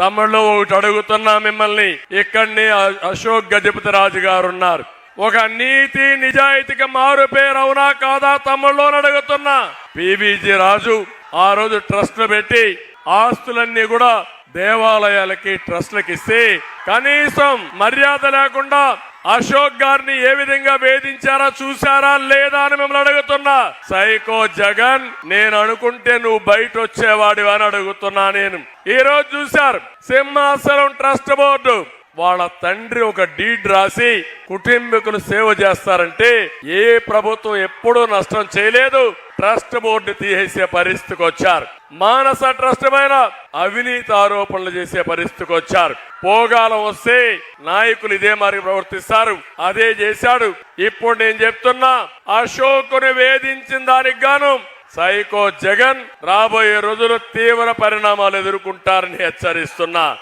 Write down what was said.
తమ్ముళ్ళు ఒకటి అడుగుతున్నా మిమ్మల్ని. ఇక్కడిని అశోక్ గజపతి రాజు గారు ఉన్నారు. ఒక నీతి నిజాయితీకి మారు పేరు అవునా కాదా తమ్ముళ్ళు అడుగుతున్నా. పివిజి రాజు ఆ రోజు ట్రస్ట్ పెట్టి ఆస్తులన్నీ కూడా దేవాలయాలకి ట్రస్ట్లకి ఇస్తే కనీసం మర్యాద లేకుండా అశోక్ గారిని ఏ విధంగా వేధించారా చూసారా లేదా అని మిమ్మల్ని అడుగుతున్నా. సైకో జగన్ నేను అనుకుంటే నువ్వు బయట వచ్చేవాడి అని అడుగుతున్నా నేను. ఈ రోజు చూశారు సింహాసనం ట్రస్ట్ బోర్డు. వాళ్ళ తండ్రి ఒక డీడ్ రాసి కుటుంబీకులు సేవ చేస్తారంటే ఏ ప్రభుత్వం ఎప్పుడూ నష్టం చేయలేదు. ట్రస్ట్ బోర్డు తీసేసే పరిస్థితికి వచ్చారు. మానస ట్రస్ట్ పైన అవినీతి ఆరోపణలు చేసే పరిస్థితికి వచ్చారు. పోగాలం వస్తే నాయకులు ఇదే మరి ప్రవర్తిస్తారు. అదే చేశాడు. ఇప్పుడు నేను చెప్తున్నా అశోకుని వేధించిన దానికి గాను సైకో జగన్ రాబోయే రోజులు తీవ్ర పరిణామాలు ఎదుర్కొంటారని హెచ్చరిస్తున్నా.